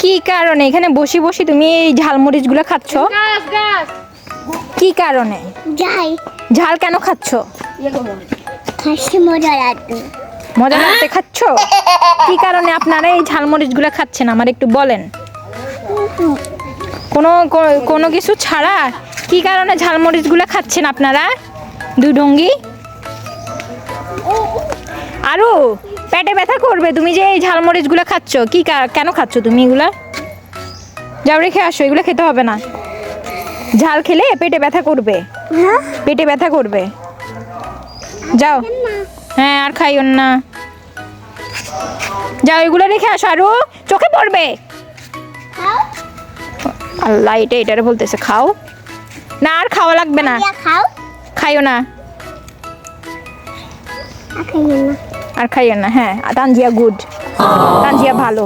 কি কারণে? এখানে বসে বসে তুমি এই ঝালমরিচগুলো খাচ্ছ? কি কারণে? যাই ঝাল কেন খাচ্ছ? মজা লাগবে মজা লাগতে খাচ্ছ? কি কারণে আপনারা এই ঝালমরিচগুলো খাচ্ছেন? আমার একটু বলেন। কোনো কোনো কিছু ছাড়া? কি কারণে ঝালমরিচগুলো খাচ্ছেন আপনারা? দুই ঢঙ্গি আরও পেটে ব্যথা করবে তুমি যে এই ঝালমরিচগুলো খাচ্ছ কি কেন খাচ্ছ তুমি এগুলা? যাও রেখে আসো এগুলো খেতে হবে না। ঝাল খেলে পেটে ব্যথা করবে। হ্যাঁ? পেটে ব্যথা করবে। যাও। হ্যাঁ আর খাইও না। যাও এগুলো রেখে আসো আরও চোখে পড়বে। আল্লাহ এটা এটারে বলতেছে খাও। না আর খাওয়া লাগবে না। খাও। খাইও না। আর খাইও না হ্যাঁ। তানজিয়া গুড তানজিয়া ভালো।